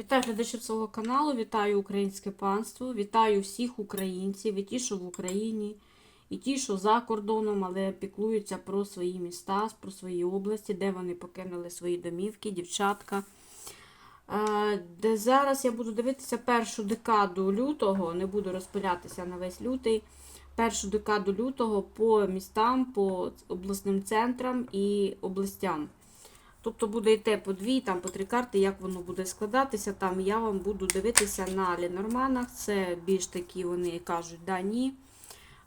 Вітаю глядачів свого каналу, вітаю українське панство, вітаю всіх українців, і ті, що в Україні, і ті, що за кордоном, але піклуються про свої міста, про свої області, де вони покинули свої домівки, дівчатка. Е, Де зараз я буду дивитися першу декаду лютого, не буду розпилятися на весь лютий. Першу декаду лютого по містам, по обласним центрам і областям. Тобто буде йти по дві, там по три карти, як воно буде складатися. Там я вам буду дивитися на Ленорманах. Це більш такі вони кажуть да, ні.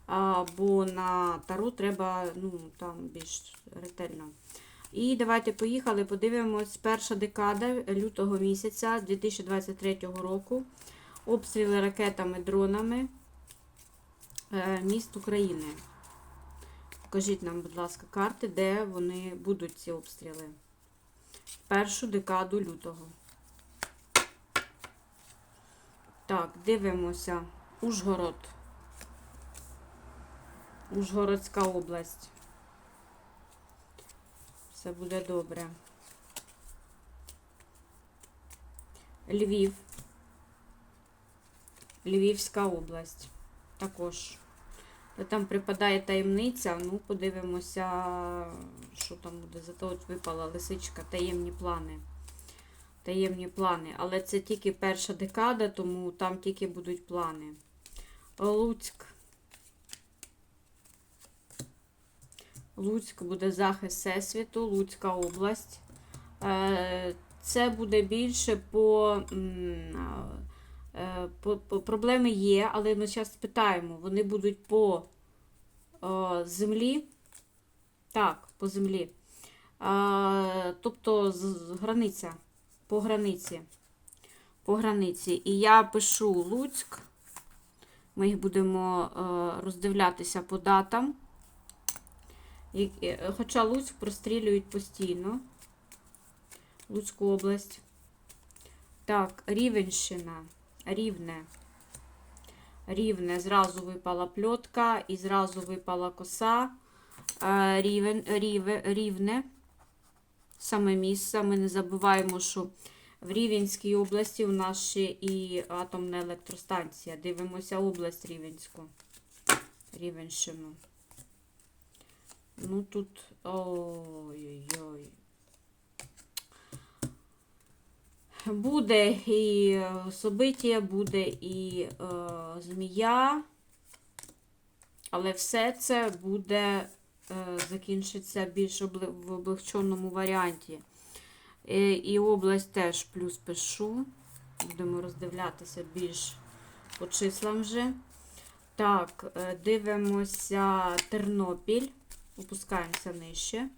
А, бо на Таро треба ну, там більш ретельно. І давайте поїхали, подивимось. Перша декада лютого місяця 2023 року. Обстріли ракетами, дронами е, міст України. Покажіть нам, будь ласка, карти, де вони будуть ці обстріли першу декаду лютого. Так, дивимося. Ужгород. Ужгородська область. Все буде добре. Львів. Львівська область. Також. Там припадає таємниця. Ну, подивимося, що там буде. Зато от випала лисичка, таємні плани. Таємні плани. Але це тільки перша декада, тому там тільки будуть плани. Луцьк. Луцьк буде захист Всесвіту, Луцька область. Е, Це буде більше по. Е, проблеми є, але ми зараз спитаємо, вони будуть по землі. Так, по землі. Тобто границя, по границі. По границі. І я пишу Луцьк. Ми їх будемо е, роздивлятися по датам. Хоча Луцьк прострілюють постійно. Луцьку область. Так, Рівенщина. Рівне. Рівне. Зразу випала пльотка і зразу випала коса. Рівен, ріве, рівне. Саме місце. Ми не забуваємо, що в Рівенській області у нас ще і атомна електростанція. Дивимося область Рівенську. Рівенщину. Ну тут. Ой-ой-ой. Буде і собиття, буде і е, змія, але все це буде е, закінчиться більш обли в облегченому варіанті. І, і область теж плюс пишу. Будемо роздивлятися більш по числам вже. Так, е, дивимося Тернопіль, опускаємося нижче.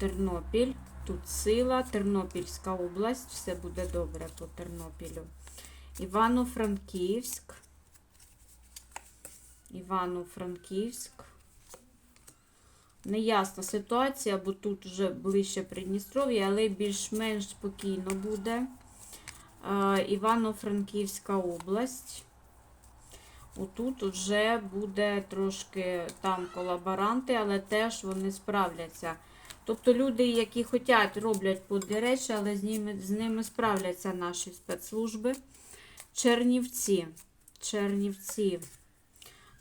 Тернопіль. Тут сила, Тернопільська область, все буде добре по Тернопілю. Івано-Франківськ. Івано-Франківськ. Неясна ситуація, бо тут вже ближче Придністров'я, але більш-менш спокійно буде. Івано-Франківська область. Отут вже буде трошки там колаборанти, але теж вони справляться. Тобто люди, які хочуть, роблять подлі речі, але з ними, з ними справляться наші спецслужби. Чернівці. Чернівці.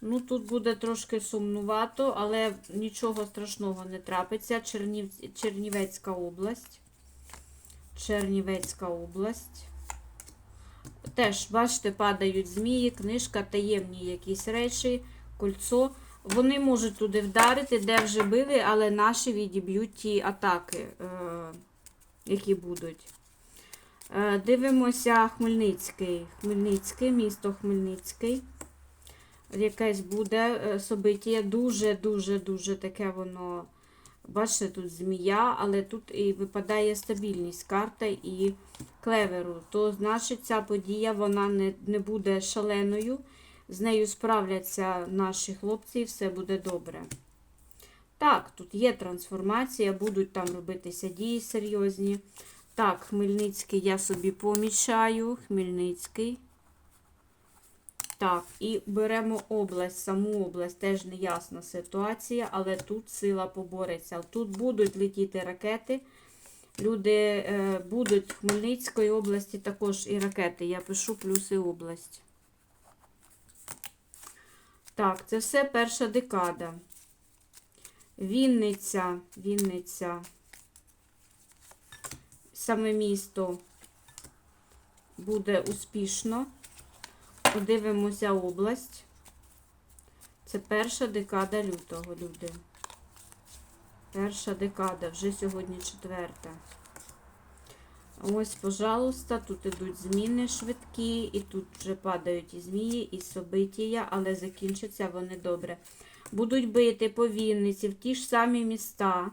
Ну, тут буде трошки сумнувато, але нічого страшного не трапиться. Чернів... Чернівецька область. Чернівецька область. Теж, бачите, падають змії, книжка, таємні якісь речі, кольцо. Вони можуть туди вдарити, де вже били, але наші відіб'ють ті атаки, е, які будуть. Е, дивимося Хмельницький. Хмельницький, місто Хмельницький. Якесь буде е, собиття. Дуже-дуже-дуже таке воно. Бачите, тут змія, але тут і випадає стабільність карта і клеверу. То, значить, ця подія вона не, не буде шаленою. З нею справляться наші хлопці, і все буде добре. Так, тут є трансформація, будуть там робитися дії серйозні. Так, Хмельницький я собі помічаю. Хмельницький. Так, і беремо область, саму область, теж неясна ситуація, але тут сила побореться. Тут будуть летіти ракети. Люди е, будуть в Хмельницької області також і ракети. Я пишу плюси область. Так, це все перша декада. Вінниця, Вінниця, саме місто буде успішно. Подивимося область. Це перша декада лютого, люди. Перша декада, вже сьогодні четверта. Ось, пожалуйста, тут ідуть зміни швидкі, і тут вже падають і змії, і собитія, але закінчаться вони добре. Будуть бити по Вінниці, в ті ж самі міста,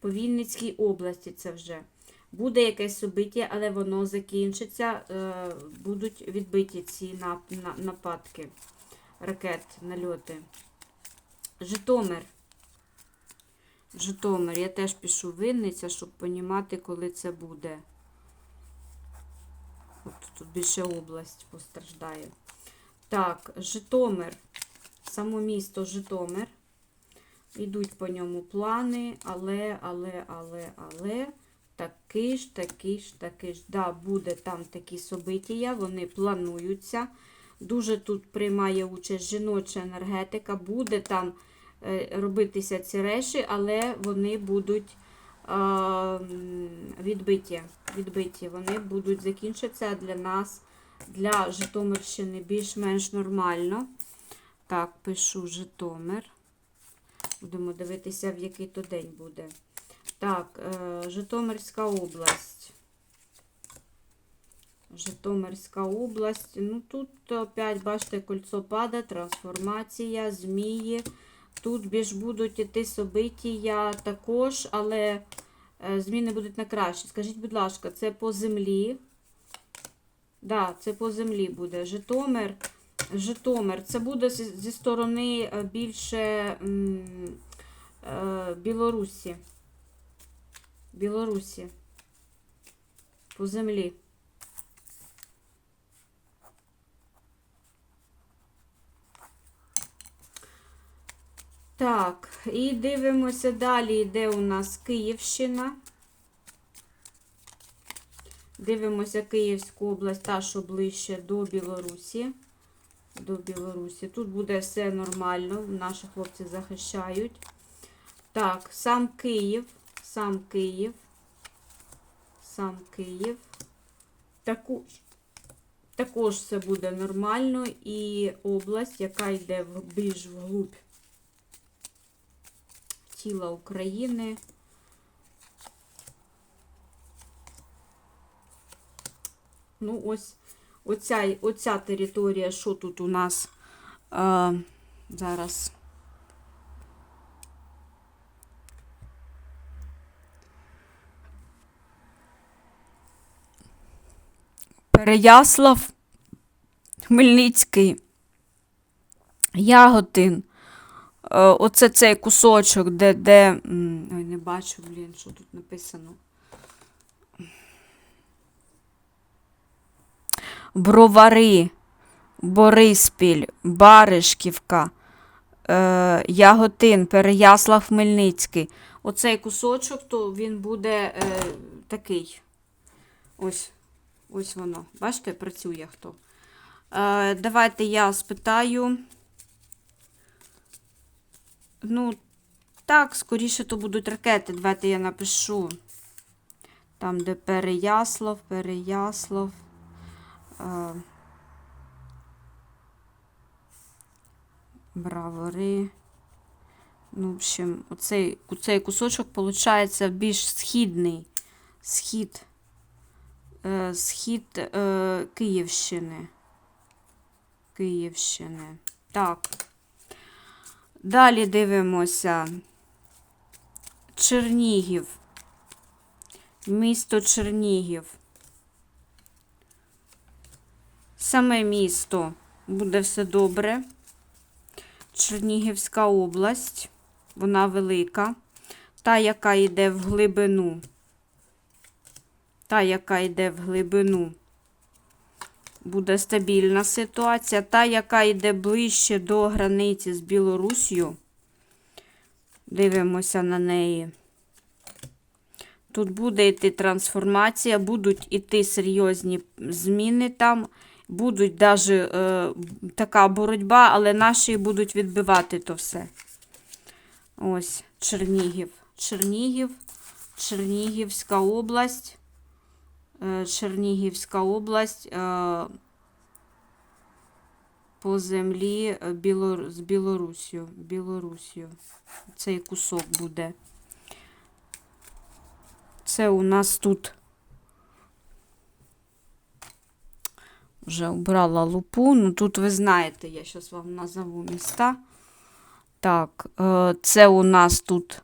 по Вінницькій області це вже. Буде якесь собиття, але воно закінчиться, е, будуть відбиті ці нап- на- нападки ракет, нальоти. Житомир. Житомир. Я теж пишу Вінниця, щоб понімати, коли це буде. От тут більше область постраждає. Так, Житомир. Само місто Житомир. Йдуть по ньому плани, але, але, але, але. Такий ж, такий ж, такий ж. Да, буде там такі собитія, вони плануються. Дуже тут приймає участь жіноча енергетика. Буде там е, робитися ці речі, але вони будуть відбиті. відбиті. Вони будуть закінчитися для нас, для Житомирщини більш-менш нормально. Так, пишу Житомир. Будемо дивитися, в який то день буде. Так, е, Житомирська область. Житомирська область. Ну тут опять, бачите, кольцо пада, трансформація, змії. Тут більш будуть іти собитія також, але е, зміни будуть на краще. Скажіть, будь ласка, це по землі? Да, це по землі буде. Житомир. Житомир. Це буде зі, зі сторони е, більше е, Білорусі. Білорусі. По землі. Так, і дивимося далі, йде у нас Київщина. Дивимося Київську область, та, що ближче до Білорусі. До Білорусі. Тут буде все нормально, наші хлопці захищають. Так, сам Київ, сам Київ, сам Київ. Також, також все буде нормально. І область, яка йде більш вглубь тіла України. Ну, ось оця, оця територія, що тут у нас е, зараз. Переяслав, Хмельницький, Яготин. Е, Оце цей кусочок, де, де. Ой, не бачу, блін, що тут написано. Бровари, Бориспіль, Баришківка, е, Яготин, Переяслав Хмельницький. Оцей кусочок, то він буде е, такий. Ось, ось воно. Бачите, працює хто. Е, давайте я спитаю. Ну, так, скоріше то будуть ракети. Давайте я напишу. Там, де Переяслав, Переяслав. Е, Бравори. Ну, в общем, оцей, цей кусочок, виходить, більш східний. Схід. Е, схід е, Київщини. Київщини. Так. Далі дивимося. Чернігів. Місто Чернігів. Саме місто буде все добре. Чернігівська область. Вона велика. Та, яка йде в глибину. Та, яка йде в глибину, буде стабільна ситуація. Та, яка йде ближче до границі з Білоруссю. Дивимося на неї. Тут буде йти трансформація, будуть йти серйозні зміни там. Будуть навіть е, така боротьба, але наші будуть відбивати то все. Ось, Чернігів. Чернігів, Чернігівська область. Е, Чернігівська область е, по землі е, з Білорусію. Білорусію. Цей кусок буде. Це у нас тут вже обрала лупу. Ну тут ви знаєте, я зараз вам назову міста. Так, це у нас тут.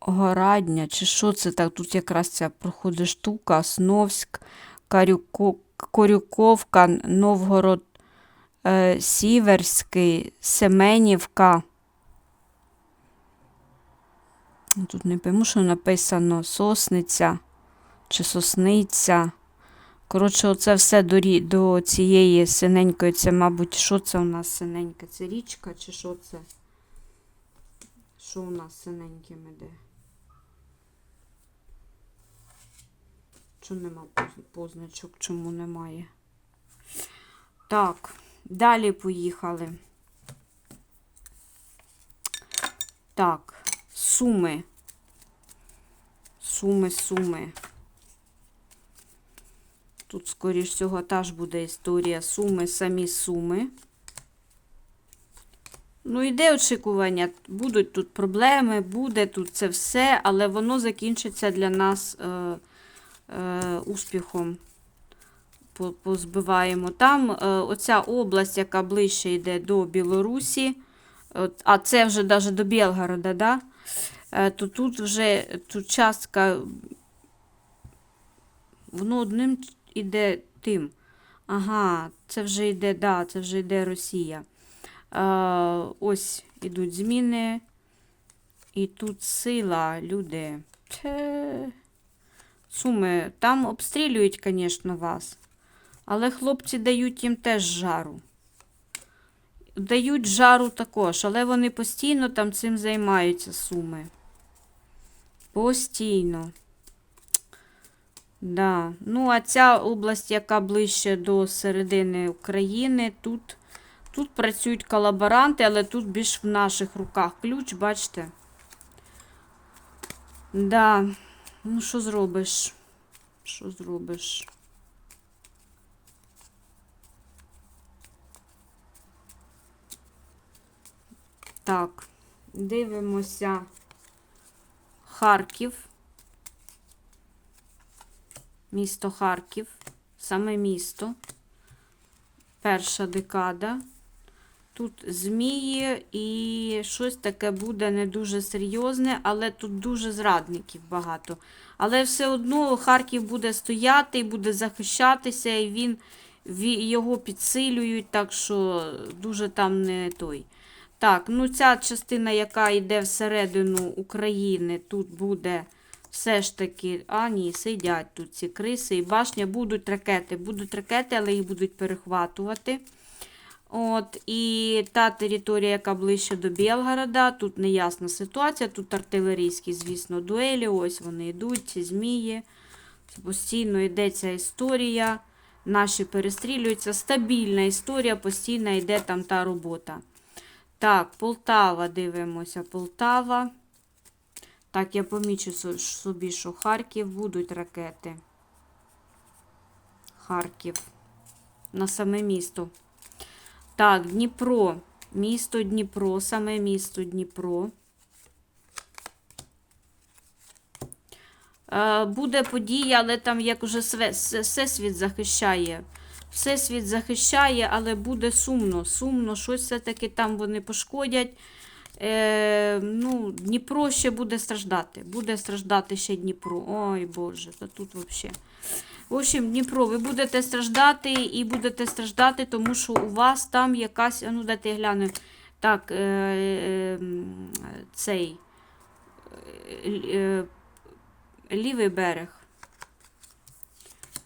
Горадня, чи що це так? Тут якраз ця проходить штука, Основськ, Карюко, Корюковка, Новгород, е, Сіверський, Семенівка. Тут не пойму, що написано Сосниця чи Сосниця. Коротше, оце все до, до цієї синенької, це, мабуть, що це у нас синеньке? Це річка чи що це? Що у нас синеньким іде? Чому нема позначок? Чому немає? Так, далі поїхали. Так, суми. Суми, суми. Тут, скоріш всього, теж буде історія суми, самі суми. Ну, йде очікування. Будуть тут проблеми, буде тут це все, але воно закінчиться для нас е, успіхом. Позбиваємо. Там е, оця область, яка ближче йде до Білорусі, а це вже навіть до Білгорода, да? е, то тут вже тут частка, воно одним іде тим. Ага, це вже йде, да, це вже йде Росія. Е, ось ідуть зміни. І тут сила, люди. Суми, там обстрілюють, звісно, вас. Але хлопці дають їм теж жару. Дають жару також, але вони постійно там цим займаються суми. Постійно. Да. Ну, а ця область, яка ближче до середини України, тут, тут працюють колаборанти, але тут більш в наших руках ключ, бачите? Да. Ну, що зробиш? Що зробиш? Так, дивимося Харків. Місто Харків, саме місто. Перша декада. Тут змії і щось таке буде не дуже серйозне, але тут дуже зрадників багато. Але все одно Харків буде стояти і буде захищатися, і він його підсилюють, так що дуже там не той. Так, ну ця частина, яка йде всередину України, тут буде все ж таки. А, ні, сидять тут ці криси і башня, будуть ракети. Будуть ракети, але їх будуть перехватувати. От, і та територія, яка ближче до Білгорода, тут неясна ситуація. Тут артилерійські, звісно, дуелі. Ось вони йдуть, ці змії. Постійно йде ця історія. Наші перестрілюються. Стабільна історія, постійно йде там та робота. Так, Полтава, дивимося, Полтава. Так, я помічу собі, що Харків будуть ракети. Харків. На саме місто. Так, Дніпро. Місто Дніпро, саме місто Дніпро. Е, Буде подія, але там як уже всесвіт захищає. Всесвіт захищає, але буде сумно. Сумно, щось все-таки там вони пошкодять. Е, ну, Дніпро ще буде страждати. Буде страждати ще Дніпро. Ой Боже, та тут взагалі. В общем, Дніпро, ви будете страждати і будете страждати, тому що у вас там якась. Ну, дайте я гляну. Так, е, е, цей. е, лівий берег.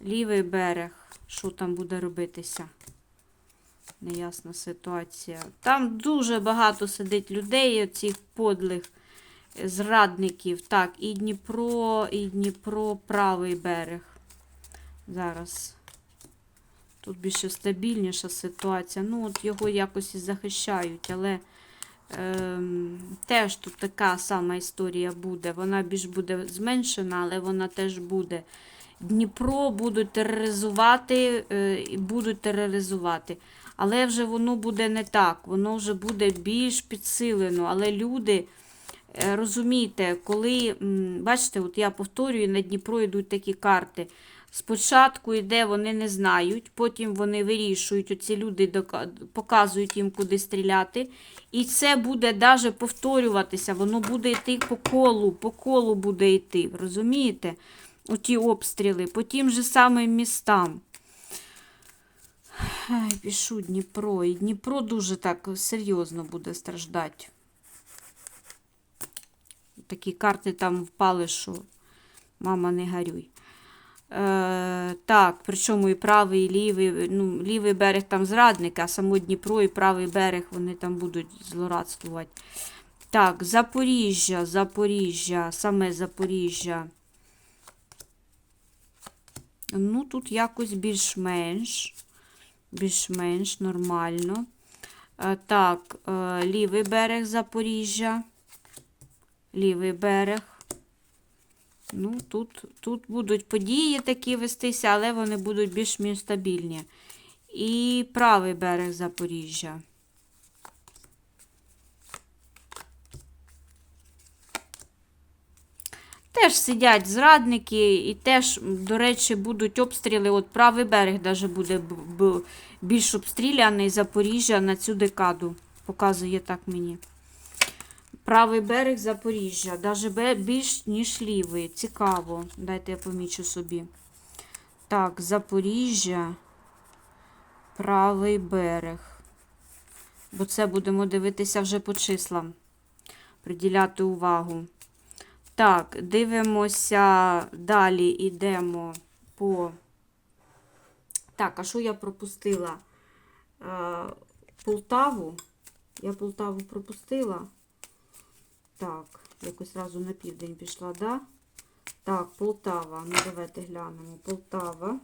Лівий берег. Що там буде робитися? Неясна ситуація. Там дуже багато сидить людей, цих подлих зрадників. Так, і Дніпро, і Дніпро, правий берег. Зараз. Тут більше стабільніша ситуація. Ну, от його якось і захищають, але ем, теж тут така сама історія буде. Вона більш буде зменшена, але вона теж буде. Дніпро будуть тероризувати е, будуть тероризувати. Але вже воно буде не так, воно вже буде більш підсилено. Але люди, е, розумієте, коли, бачите, от я повторюю, на Дніпро йдуть такі карти. Спочатку йде, вони не знають, потім вони вирішують, оці люди показують їм, куди стріляти. І це буде навіть повторюватися, воно буде йти по колу, по колу буде йти, розумієте? Оті обстріли, по тим же самим містам. Ай, пішу Дніпро. І Дніпро дуже так серйозно буде страждати. Такі карти там впали, що мама не горюй. Е, так, причому і правий, і лівий, ну, лівий берег там зрадники, а само Дніпро і правий берег вони там будуть злорадствувати. Так, Запоріжжя, Запоріжжя, саме Запоріжжя. Ну, тут якось більш-менш. Більш-менш нормально. Е, так, е, лівий берег Запоріжжя. Лівий берег. Ну, тут, тут будуть події такі вестися, але вони будуть більш-менш стабільні. І правий берег Запоріжжя. Теж сидять зрадники, і теж, до речі, будуть обстріли. От правий берег даже буде більш обстріляний Запоріжжя на цю декаду. Показує так мені. Правий берег Запоріжжя, навіть більш, ніж лівий. Цікаво. Дайте я помічу собі. Так, Запоріжжя, правий берег. Бо це будемо дивитися вже по числам. Приділяти увагу. Так, дивимося далі, йдемо по. Так, а що я пропустила? Е, Полтаву. Я Полтаву пропустила. Так, якось разу на південь пішла, да? Так, Полтава. Ну, давайте глянемо. Полтава.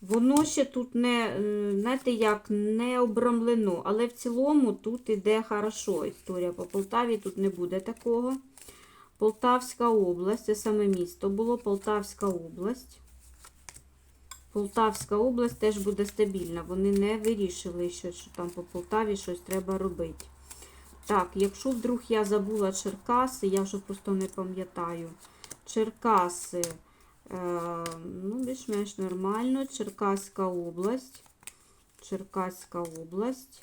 Воно ще тут не, е, знаєте, як не обрамлено, але в цілому тут іде хорошо. Історія по Полтаві, тут не буде такого. Полтавська область, це саме місто було, Полтавська область. Полтавська область теж буде стабільна. Вони не вирішили, що, що там по Полтаві щось треба робити. Так, якщо вдруг я забула Черкаси, я вже просто не пам'ятаю. Черкаси. Е, ну, більш-менш нормально. Черкаська область. Черкаська область.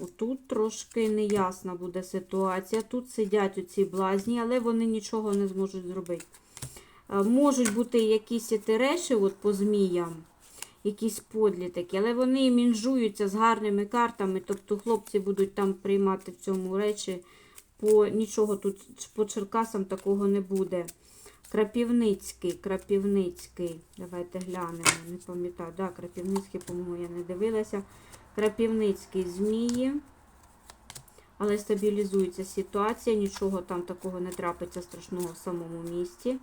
Отут трошки неясна буде ситуація. Тут сидять оці блазні, але вони нічого не зможуть зробити. Е, Можуть бути якісь етереші от по зміям, якісь подлі але вони мінжуються з гарними картами. Тобто хлопці будуть там приймати в цьому речі. По нічого тут по Черкасам такого не буде. Крапівницький, Крапівницький. Давайте глянемо. Не пам'ятаю. Да, Крапівницький, по-моєму, я не дивилася. Крапівницький змії. Але стабілізується ситуація. Нічого там такого не трапиться страшного в самому місті.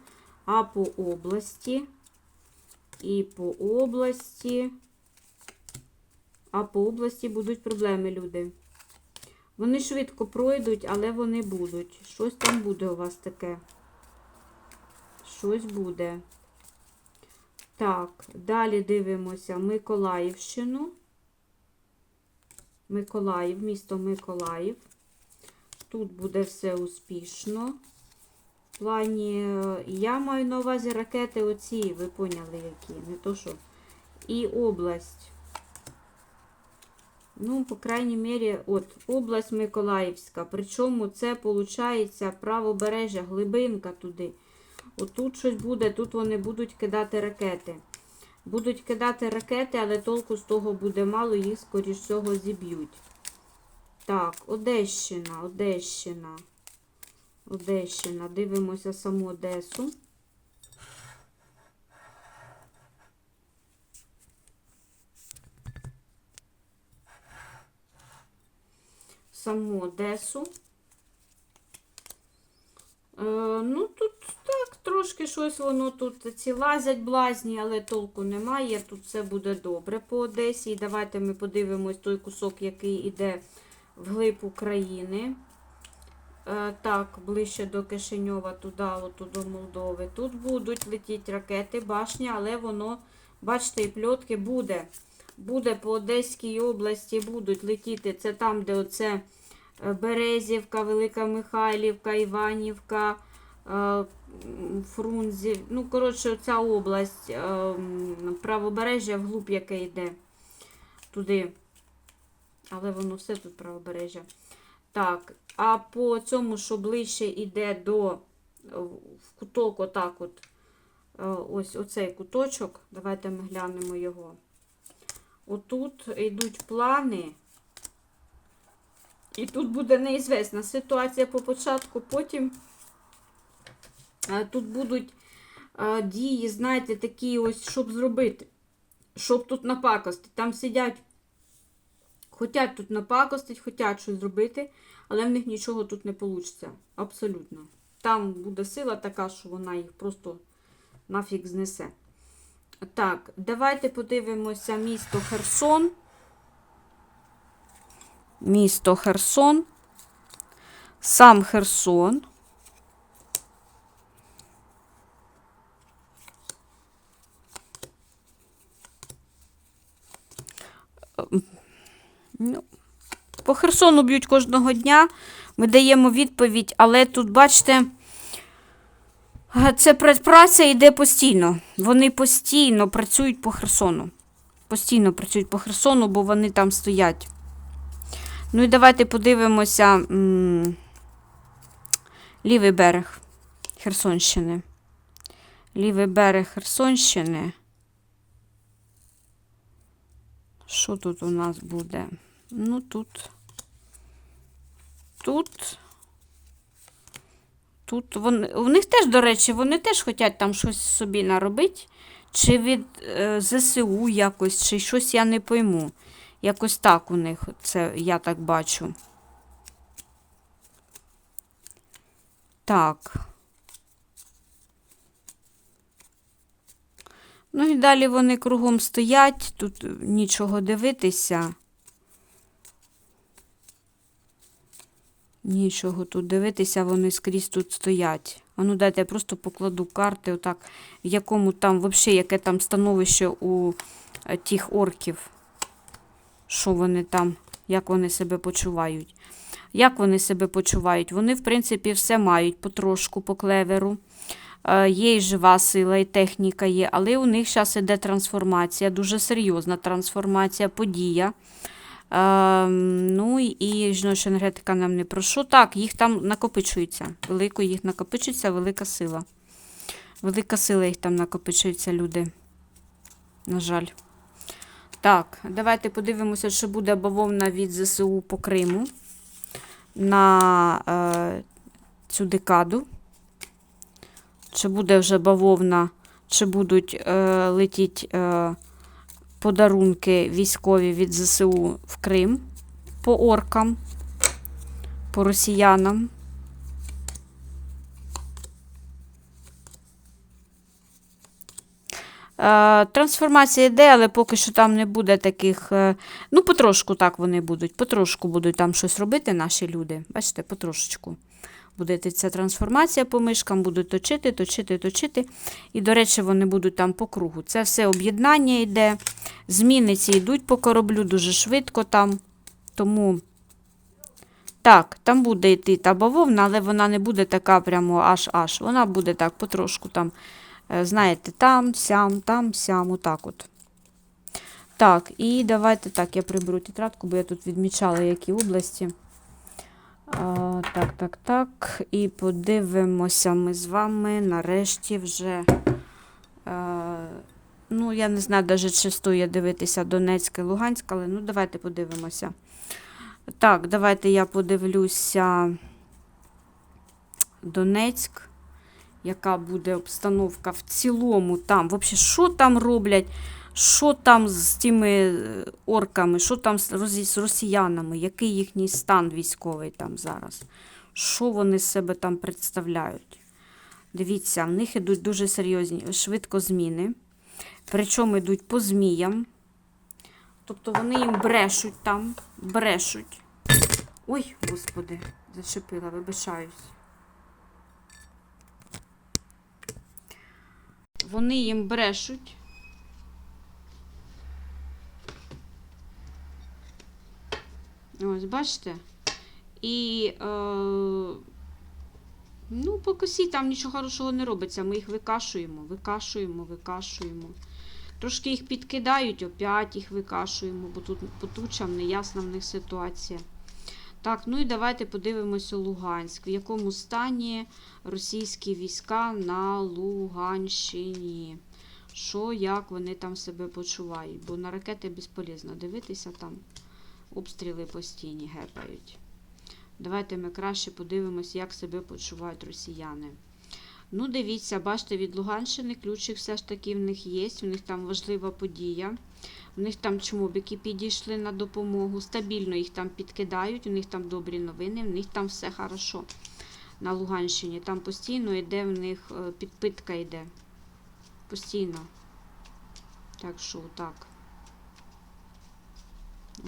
А по області. І по області. А по області будуть проблеми, люди. Вони швидко пройдуть, але вони будуть. Щось там буде у вас таке. Щось буде. Так, далі дивимося Миколаївщину. Миколаїв, місто Миколаїв. Тут буде все успішно. В плані, е, я маю на увазі ракети оці, ви поняли, які, не то що. І область. Ну, по крайній мірі, от, область Миколаївська. Причому це, виходить, правобережжя, глибинка туди. Отут щось буде, тут вони будуть кидати ракети. Будуть кидати ракети, але толку з того буде мало, їх, скоріш всього, зіб'ють. Так, Одещина, Одещина. Одещина. Дивимося саму Одесу. Саму Одесу. Е, ну, тут так, трошки щось воно тут ці лазять блазні, але толку немає. Тут все буде добре по Одесі. І давайте ми подивимось той кусок, який іде вглиб України. Е, так, ближче до Кишиньова, туди, оту до Молдови. Тут будуть летіти ракети, башня, але воно, бачите, і пльотки буде. Буде по Одеській області, будуть летіти. Це там, де оце е, Березівка, Велика Михайлівка, Іванівка, е, м, Фрунзі. Ну, коротше, ця область, правобережжя вглуб, яке йде туди. Але воно все тут правобережжя. Так, а по цьому, що ближче йде до е, в куток, отак от, е, ось оцей куточок, давайте ми глянемо його. Отут йдуть плани. І тут буде неізвісна ситуація по початку, потім е, тут будуть дії, знаєте, такі ось, щоб зробити, щоб тут напакости. Там сидять Хотять тут напакостить, хотять щось зробити, але в них нічого тут не вийде. Абсолютно. Там буде сила така, що вона їх просто нафіг знесе. Так, давайте подивимося місто Херсон. Місто Херсон. Сам Херсон. Ну, по Херсону б'ють кожного дня. Ми даємо відповідь, але тут, бачите, це праця йде постійно. Вони постійно працюють по Херсону. Постійно працюють по Херсону, бо вони там стоять. Ну і давайте подивимося м, лівий берег Херсонщини. Лівий берег Херсонщини. Що тут у нас буде? Ну, тут. Тут. Тут вони, у них теж, до речі, вони теж хочуть там щось собі наробити. Чи від е, ЗСУ якось, чи щось я не пойму. Якось так у них це я так бачу. Так. Ну і далі вони кругом стоять, тут нічого дивитися. Нічого тут дивитися, вони скрізь тут стоять. А ну дайте я просто покладу карти, отак, в якому там, взагалі, яке там становище у е, тих орків. Що вони там, як вони себе почувають. Як вони себе почувають? Вони, в принципі, все мають потрошку по клеверу. Е, Є і жива сила, і техніка є, але у них зараз іде трансформація, дуже серйозна трансформація, подія. Е, ну і- жіноча енергетика нам не про що. Так, їх там накопичується. Велико їх накопичується, велика сила. Велика сила їх там накопичується, люди. На жаль. Так, давайте подивимося, що буде бавовна від ЗСУ по Криму на е, цю декаду. Чи буде вже бавовна, чи будуть е, летіти е, подарунки військові від ЗСУ в Крим по оркам, по росіянам. Е, Трансформація йде, але поки що там не буде таких. е, Ну, потрошку так вони будуть. Потрошку будуть там щось робити наші люди. Бачите, потрошечку. Буде ця трансформація по мишкам, будуть точити, точити, точити. І, до речі, вони будуть там по кругу. Це все об'єднання йде. Зміни ці йдуть по кораблю дуже швидко там. Тому. Так, там буде йти та бавовна, але вона не буде така прямо аж-аж. Вона буде так потрошку там, е, знаєте, там, сям, там, сям, отак от. Так, і давайте так, я приберу тетрадку, бо я тут відмічала, які області. А, так, так, так. І подивимося ми з вами нарешті вже. А, ну, я не знаю, навіть чи стоїть дивитися Донецька і Луганська, але ну давайте подивимося. Так, давайте я подивлюся Донецьк, яка буде обстановка в цілому там. Взагалі, що там роблять? Що там з тими е, орками, що там з росіянами, який їхній стан військовий там зараз? Що вони себе там представляють? Дивіться, в них ідуть дуже серйозні, швидко зміни. Причому йдуть по зміям. Тобто вони їм брешуть там, брешуть. Ой, господи, зачепила, вибачаюсь. Вони їм брешуть. Ось, бачите? І е, ну, по косі там нічого хорошого не робиться. Ми їх викашуємо, викашуємо, викашуємо. Трошки їх підкидають, опять їх викашуємо, бо тут по тучам неясна в них ситуація. Так, ну і давайте подивимося Луганськ. В якому стані російські війська на Луганщині? Що, як вони там себе почувають? Бо на ракети безполезно дивитися там. Обстріли постійні гепають. Давайте ми краще подивимося, як себе почувають росіяни. Ну, дивіться, бачите, від Луганщини ключик все ж таки в них є. У них там важлива подія. У них там чмобіки підійшли на допомогу. Стабільно їх там підкидають, у них там добрі новини, в них там все хорошо на Луганщині. Там постійно йде в них е, підпитка йде. Постійно. Так що так.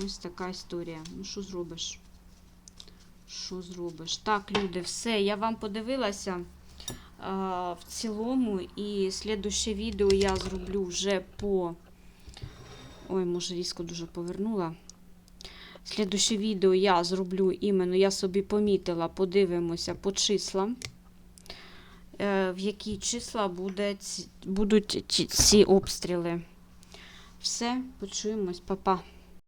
Ось така історія. Ну, що зробиш? Що зробиш? Так, люди, все, я вам подивилася а, в цілому. І слідуще відео я зроблю вже по. Ой, може, різко дуже повернула. Слідуще відео я зроблю іменно, я собі помітила, подивимося по числам. Е, в які числа буде, будуть ці обстріли. Все, почуємось, па-па.